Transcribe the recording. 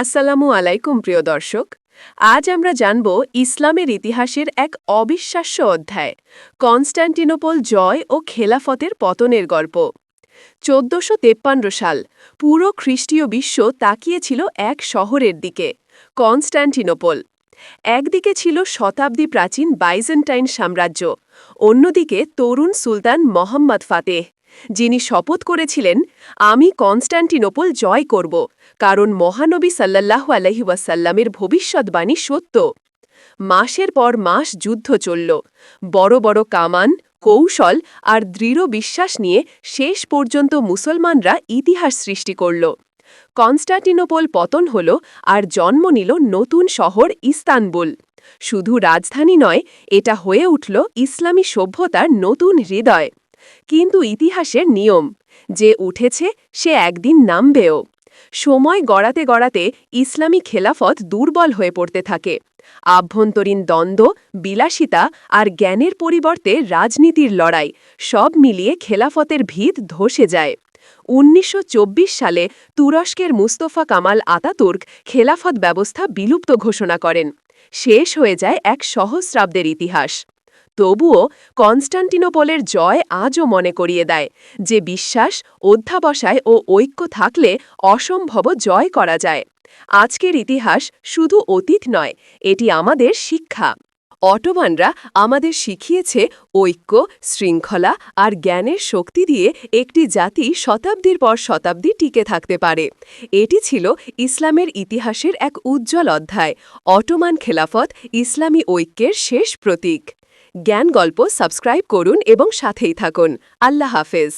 আসসালামু আলাইকুম, প্রিয় দর্শক। আজ আমরা জানব ইসলামের ইতিহাসের এক অবিশ্বাস্য অধ্যায় কনস্ট্যান্টিনোপল জয় ও খেলাফতের পতনের গল্প। চোদ্দশো তেপ্পান্ন সাল পুরো খ্রিস্টীয় বিশ্ব তাকিয়েছিল এক শহরের দিকে কনস্ট্যান্টিনোপল একদিকে ছিল শতাব্দী প্রাচীন বাইজেন্টাইন সাম্রাজ্য, অন্যদিকে তরুণ সুলতান মোহাম্মদ ফাতেহ। যিনি শপথ করেছিলেন, আমি কনস্ট্যান্টিনোপল জয় করব, কারণ মহানবী সাল্লাল্লাহু আলহি ওয়াসাল্লামের ভবিষ্যৎবাণী সত্য। মাসের পর মাস যুদ্ধ চলল। বড় বড় কামান, কৌশল আর দৃঢ় বিশ্বাস নিয়ে শেষ পর্যন্ত মুসলমানরা ইতিহাস সৃষ্টি করল। কনস্টান্টিনোপল পতন হল আর জন্ম নিল নতুন শহর ইস্তানবুল। শুধু রাজধানী নয়, এটা হয়ে উঠল ইসলামী সভ্যতার নতুন হৃদয়। কিন্তু ইতিহাসের নিয়ম, যে উঠেছে সে একদিন নামবেও। সময় গড়াতে গড়াতে ইসলামী খেলাফত দুর্বল হয়ে পড়তে থাকে। আভ্যন্তরীণ দ্বন্দ্ব, বিলাসিতা আর জ্ঞানের পরিবর্তে রাজনীতির লড়াই সব মিলিয়ে খেলাফতের ভিত ধসে যায়। উনিশশো চব্বিশ সালে তুরস্কের মুস্তফা কামাল আতাতুর্ক খেলাফত ব্যবস্থা বিলুপ্ত ঘোষণা করেন। শেষ হয়ে যায় এক সহস্রাব্দের ইতিহাস। তবুও কনস্টান্টিনোপলের জয় আজও মনে করিয়ে দেয়, যে বিশ্বাস, অধ্যাবসায় ও ঐক্য থাকলে অসম্ভব জয় করা যায়। আজকের ইতিহাস শুধু অতীত নয়, এটি আমাদের শিক্ষা। অটোবানরা আমাদের শিখিয়েছে ঐক্য, শৃঙ্খলা আর জ্ঞানের শক্তি দিয়ে একটি জাতি শতাব্দীর পর শতাব্দী টিকে থাকতে পারে। এটি ছিল ইসলামের ইতিহাসের এক উজ্জ্বল অধ্যায়, অটোমান খেলাফত ইসলামী ঐক্যের শেষ প্রতীক। জ্ঞান গল্প সাবস্ক্রাইব করুন এবং সাথেই থাকুন। আল্লাহ হাফেজ।